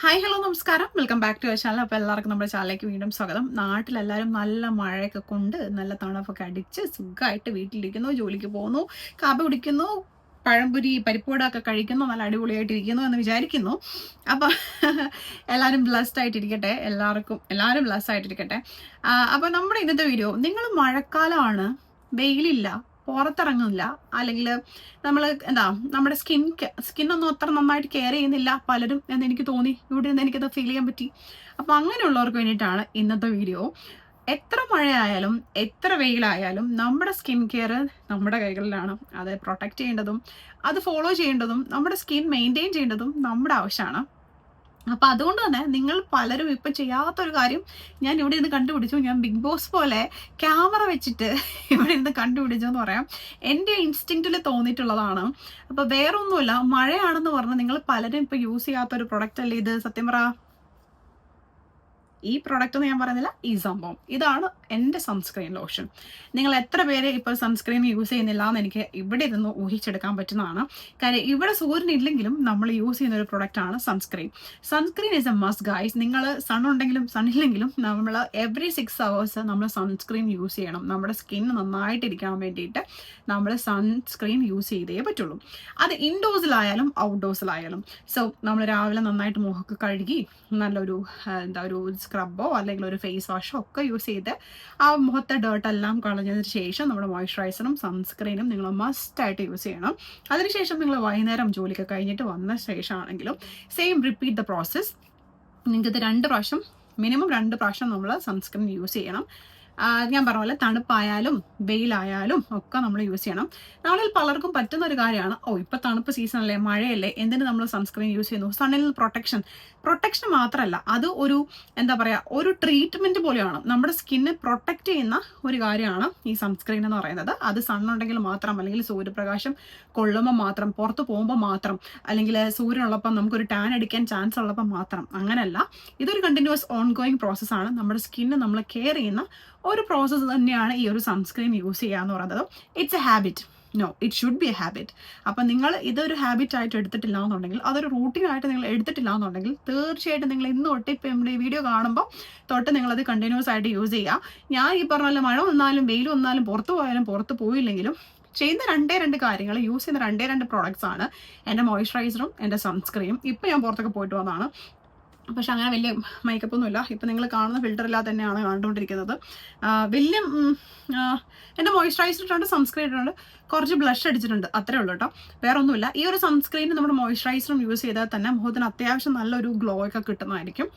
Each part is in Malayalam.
ഹായ് ഹലോ നമസ്കാരം. വെൽക്കം ബാക്ക് ടു ചാനൽ അപ്പോൾ എല്ലാവർക്കും നമ്മുടെ ചാനലിലേക്ക് വീണ്ടും സ്വാഗതം. നാട്ടിലെല്ലാവരും നല്ല മഴയൊക്കെ കൊണ്ട് നല്ല തണുപ്പൊക്കെ അടിച്ച് സുഖമായിട്ട് വീട്ടിലിരിക്കുന്നു ജോലിക്ക് പോകുന്നു കാപ്പി കുടിക്കുന്നു പഴംപൊരി പരിപ്പുവട ഒക്കെ കഴിക്കുന്നു നല്ല അടിപൊളിയായിട്ടിരിക്കുന്നു എന്ന് വിചാരിക്കുന്നു. അപ്പം എല്ലാവരും ബ്ലസ്ഡ് ആയിട്ടിരിക്കട്ടെ. എല്ലാവർക്കും എല്ലാവരും ബ്ലസ്ഡ് ആയിട്ടിരിക്കട്ടെ. അപ്പോൾ നമ്മുടെ ഇന്നത്തെ വീഡിയോ നിങ്ങൾ മഴക്കാലമാണ് വെയിലില്ല പുറത്തിറങ്ങുന്നില്ല. അല്ലെങ്കിൽ നമ്മൾ എന്താ നമ്മുടെ സ്കിൻ സ്കിന്നൊന്നും അത്ര നന്നായിട്ട് കെയർ ചെയ്യുന്നില്ല പലരും എന്ന് എനിക്ക് തോന്നി. ഇവിടെ നിന്ന് എനിക്കത് ഫീൽ ചെയ്യാൻ പറ്റി. അപ്പം അങ്ങനെയുള്ളവർക്ക് വേണ്ടിയിട്ടാണ് ഇന്നത്തെ വീഡിയോ എത്ര മഴയായാലും എത്ര വെയിലായാലും നമ്മുടെ സ്കിൻ കെയർ നമ്മുടെ കൈകളിലാണ്. അത് പ്രൊട്ടക്റ്റ് ചെയ്യേണ്ടതും അത് ഫോളോ ചെയ്യേണ്ടതും നമ്മുടെ സ്കിൻ മെയിന്റെയിൻ ചെയ്യേണ്ടതും നമ്മുടെ ആവശ്യമാണ്. അപ്പൊ അതുകൊണ്ട് തന്നെ നിങ്ങൾ പലരും ഇപ്പൊ ചെയ്യാത്തൊരു കാര്യം ഞാൻ ഇവിടെ നിന്ന് കണ്ടുപിടിച്ചു. ഞാൻ ബിഗ് ബോസ് പോലെ ക്യാമറ വെച്ചിട്ട് ഇവിടെ നിന്ന് കണ്ടുപിടിച്ചു എന്ന് പറയാം. എന്റെ ഇൻസ്റ്റിങ്റ്റിൽ തോന്നിയിട്ടുള്ളതാണ്. അപ്പൊ വേറൊന്നുമില്ല മഴയാണെന്ന് പറഞ്ഞ് നിങ്ങൾ പലരും ഇപ്പൊ യൂസ് ചെയ്യാത്ത ഒരു പ്രൊഡക്റ്റ് അല്ലേ ഇത്? സത്യം പറ. ഈ പ്രോഡക്റ്റ് എന്ന് ഞാൻ പറയുന്നില്ല ഈ സംഭവം. ഇതാണ് എന്റെ സൺസ്ക്രീൻ ലോഷൻ നിങ്ങൾ എത്ര പേര് ഇപ്പോൾ സൺസ്ക്രീൻ യൂസ് ചെയ്യുന്നില്ല എന്ന് എനിക്ക് ഇവിടെ ഇരുന്ന് ഊഹിച്ചെടുക്കാൻ പറ്റുന്നതാണ്. കാര്യം ഇവിടെ സൂര്യൻ ഇല്ലെങ്കിലും നമ്മൾ യൂസ് ചെയ്യുന്ന ഒരു പ്രൊഡക്റ്റ് ആണ് sunscreen sunscreen is a must guys നിങ്ങൾ സൺ ഉണ്ടെങ്കിലും സൺ ഇല്ലെങ്കിലും നമ്മൾ എവറി സിക്സ് അവേഴ്സ് നമ്മൾ സൺസ്ക്രീൻ യൂസ് ചെയ്യണം. നമ്മുടെ സ്കിൻ നന്നായിട്ടിരിക്കാൻ വേണ്ടിയിട്ട് നമ്മൾ സൺസ്ക്രീൻ യൂസ് ചെയ്തേ പറ്റുള്ളൂ. അത് ഇൻഡോഴ്സിലായാലും ഔട്ട്ഡോഴ്സിലായാലും സോ നമ്മൾ രാവിലെ നന്നായിട്ട് മുഖമൊക്കെ കഴുകി നല്ലൊരു എന്താ ഒരു സ്ക്രബോ അല്ലെങ്കിൽ ഒരു ഫേസ് വാഷോ ഒക്കെ യൂസ് ചെയ്ത് ആ മുഖത്തെ ഡേർട്ട് എല്ലാം കളഞ്ഞതിന് ശേഷം നമ്മുടെ മോയ്സ്ചറൈസറും സൺസ്ക്രീനും നിങ്ങൾ മസ്റ്റായിട്ട് യൂസ് ചെയ്യണം. അതിനുശേഷം നിങ്ങൾ വൈകുന്നേരം ജോലിയൊക്കെ കഴിഞ്ഞിട്ട് വന്ന ശേഷമാണെങ്കിലും സെയിം റിപ്പീറ്റ് ദ പ്രോസസ്സ് നിങ്ങൾക്ക് ഇത് രണ്ട് പ്രാവശ്യം മിനിമം രണ്ട് പ്രാവശ്യം നമ്മൾ സൺസ്ക്രീൻ യൂസ് ചെയ്യണം. ഞാൻ പറഞ്ഞ പോലെ തണുപ്പായാലും വെയിലായാലും ഒക്കെ നമ്മൾ യൂസ് ചെയ്യണം. നമ്മളിൽ പലർക്കും പറ്റുന്ന ഒരു കാര്യമാണ് ഓ ഇപ്പൊ തണുപ്പ് സീസൺ അല്ലേ മഴയല്ലേ എന്തിന് നമ്മൾ സൺസ്ക്രീൻ യൂസ് ചെയ്യുന്നു? സണ്ണിൽ നിന്ന് പ്രൊട്ടക്ഷൻ പ്രൊട്ടക്ഷൻ മാത്രമല്ല അത് ഒരു എന്താ പറയുക ഒരു ട്രീറ്റ്മെന്റ് പോലെയാണ്. നമ്മുടെ സ്കിന്നെ പ്രൊട്ടക്റ്റ് ചെയ്യുന്ന ഒരു കാര്യമാണ് ഈ സൺസ്ക്രീൻ എന്ന് പറയുന്നത്. അത് സണ്ണുണ്ടെങ്കിൽ മാത്രം അല്ലെങ്കിൽ സൂര്യപ്രകാശം കൊള്ളുമ്പോൾ മാത്രം പുറത്ത് പോകുമ്പോൾ മാത്രം അല്ലെങ്കിൽ സൂര്യനുള്ളപ്പം നമുക്കൊരു ടാൻ അടിക്കാൻ ചാൻസ് ഉള്ളപ്പം മാത്രം അങ്ങനെയല്ല ഇതൊരു കണ്ടിന്യൂസ് ഓൺ ഗോയിങ് പ്രോസസ്സാണ് നമ്മുടെ സ്കിന്നെ നമ്മൾ കെയർ ചെയ്യുന്ന ഒരു പ്രോസസ്സ് തന്നെയാണ് ഈ ഒരു സൺസ്ക്രീൻ യൂസ് ചെയ്യുക എന്ന് പറയുന്നത്. It's a habit no it should be a habit അപ്പം നിങ്ങൾ ഇതൊരു ഹാബിറ്റ് ആയിട്ട് എടുത്തിട്ടില്ല എന്നുണ്ടെങ്കിൽ അതൊരു റൂട്ടീനായിട്ട് നിങ്ങൾ എടുത്തിട്ടില്ല എന്നുണ്ടെങ്കിൽ തീർച്ചയായിട്ടും നിങ്ങൾ ഇന്ന് തൊട്ട് ഇപ്പം നമ്മുടെ വീഡിയോ കാണുമ്പോൾ തൊട്ട് നിങ്ങളത് കണ്ടിന്യൂസ് ആയിട്ട് യൂസ് ചെയ്യുക. ഞാൻ ഈ പറഞ്ഞ മഴ വന്നാലും വെയിൽ വന്നാലും പുറത്ത് പോയാലും പുറത്ത് പോയില്ലെങ്കിലും ചെയ്യുന്ന രണ്ടേ രണ്ട് കാര്യങ്ങൾ യൂസ് ചെയ്യുന്ന രണ്ടേ രണ്ട് പ്രോഡക്റ്റ്സ് ആണ് എന്റെ മോയ്സ്ചറൈസറും എന്റെ സൺസ്ക്രീനും ഇപ്പം ഞാൻ പുറത്തൊക്കെ പോയിട്ട് വന്നതാണ്. പക്ഷെ അങ്ങനെ വലിയ മേക്കപ്പ് ഒന്നുമില്ല. ഇപ്പം നിങ്ങൾ കാണുന്ന ഫിൽറ്റർ ഇല്ലാതെ തന്നെയാണ് കണ്ടുകൊണ്ടിരിക്കുന്നത്. വലിയ എന്റെ മോയ്സ്ചറൈസർ ഇട്ടുണ്ട് സൺസ്ക്രീൻ ഇട്ടുണ്ട് കുറച്ച് ബ്ലഷ് അടിച്ചിട്ടുണ്ട്. അത്രേ ഉള്ളൂ കേട്ടോ. വേറെ ഒന്നുമില്ല ഈ ഒരു സൺസ്ക്രീൻ നമ്മുടെ മോയ്സ്ചറൈസറും യൂസ് ചെയ്താൽ തന്നെ മുഖത്തിന് അത്യാവശ്യം നല്ലൊരു ഗ്ലോ ഒക്കെ കിട്ടുന്നതായിരിക്കും.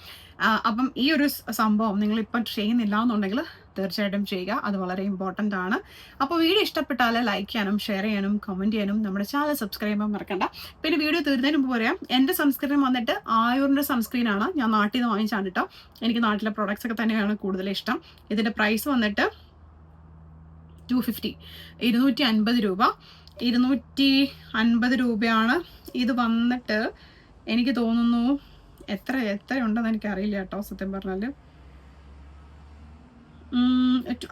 അപ്പം ഈ ഒരു സംഭവം നിങ്ങൾ ഇപ്പം ചെയ്യുന്നില്ല എന്നുണ്ടെങ്കിൽ തീർച്ചയായിട്ടും ചെയ്യുക. അത് വളരെ ഇമ്പോർട്ടന്റ് ആണ്. അപ്പോൾ വീഡിയോ ഇഷ്ടപ്പെട്ടാൽ ലൈക്ക് ചെയ്യാനും ഷെയർ ചെയ്യാനും കമന്റ് ചെയ്യാനും നമ്മുടെ ചാനൽ സബ്സ്ക്രൈബ് ചെയ്യാൻ മറക്കണ്ട. പിന്നെ വീഡിയോ തീർന്നതിന് മുമ്പ് പറയാം. എന്റെ സൺസ്ക്രീൻ വന്നിട്ട് ആയൂറിന്റെ സൺസ്ക്രീനാണ് ഞാൻ നാട്ടിൽ നിന്ന് വാങ്ങിച്ചാണ് കേട്ടോ. എനിക്ക് നാട്ടിലെ പ്രോഡക്റ്റ്സ് ഒക്കെ തന്നെയാണ് കൂടുതൽ ഇഷ്ടം. ഇതിന്റെ പ്രൈസ് വന്നിട്ട് ടു ഫിഫ്റ്റി ഇരുന്നൂറ്റി അൻപത് രൂപ. ഇരുന്നൂറ്റി അൻപത് രൂപയാണ്. ഇത് വന്നിട്ട് എനിക്ക് തോന്നുന്നു എത്ര എത്ര ഉണ്ടെന്ന് എനിക്കറിയില്ല കേട്ടോ സത്യം പറഞ്ഞാൽ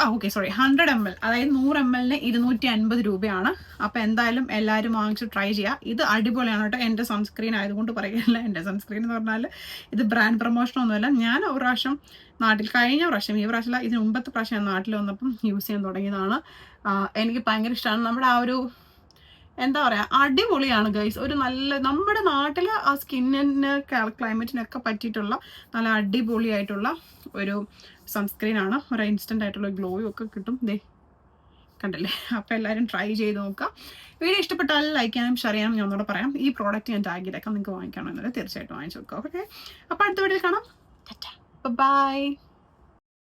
ആ okay sorry hundred M L അതായത് നൂറ് എം എല്ലിന് ഇരുന്നൂറ്റി അൻപത് രൂപയാണ്. അപ്പോൾ എന്തായാലും എല്ലാവരും വാങ്ങിച്ച് ട്രൈ ചെയ്യുക ഇത് അടിപൊളിയാണ് കേട്ടോ. എന്റെ സൺസ്ക്രീൻ ആയതുകൊണ്ട് പറയുകയല്ല. എന്റെ സൺസ്ക്രീൻ എന്ന് പറഞ്ഞാൽ ഇത് ബ്രാൻഡ് പ്രൊമോഷൻ ഒന്നുമല്ല. ഞാൻ ഒരു പ്രാവശ്യം നാട്ടിൽ കഴിഞ്ഞ പ്രാവശ്യം ഈ പ്രാവശ്യം ഇതിന് മുമ്പത്തെ പ്രാവശ്യം നാട്ടിൽ വന്നപ്പം യൂസ് ചെയ്യാൻ തുടങ്ങിയതാണ്. എനിക്ക് ഭയങ്കര ഇഷ്ടമാണ്. നമ്മുടെ ആ ഒരു എന്താ പറയുക അടിപൊളിയാണ് ഗൈസ് ഒരു നല്ല നമ്മുടെ നാട്ടിലെ ആ സ്കിന്നിന് ക്ലൈമറ്റിനൊക്കെ പറ്റിയിട്ടുള്ള നല്ല അടിപൊളിയായിട്ടുള്ള ഒരു സൺസ്ക്രീൻ ആണ് ഒരു ഇൻസ്റ്റന്റ് ആയിട്ടുള്ള ഗ്ലോയും ഒക്കെ കിട്ടും. ദേ കണ്ടല്ലേ? അപ്പോൾ എല്ലാവരും ട്രൈ ചെയ്ത് നോക്കുക. വീഡിയോ ഇഷ്ടപ്പെട്ടാൽ ലൈക്ക് ചെയ്യാനും ഷെയർ ചെയ്യാനും ഞാൻ ഒന്നുകൂടെ പറയാം. ഈ പ്രോഡക്റ്റ് ഞാൻ ടാഗ് ചെയ്തേക്കാം. നിങ്ങൾക്ക് വാങ്ങിക്കണം എന്നുള്ളത് തീർച്ചയായിട്ടും വാങ്ങിച്ചു നോക്കാം ഓക്കെ അപ്പോൾ അടുത്ത വീഡിയോയിൽ കാണാം. ബൈ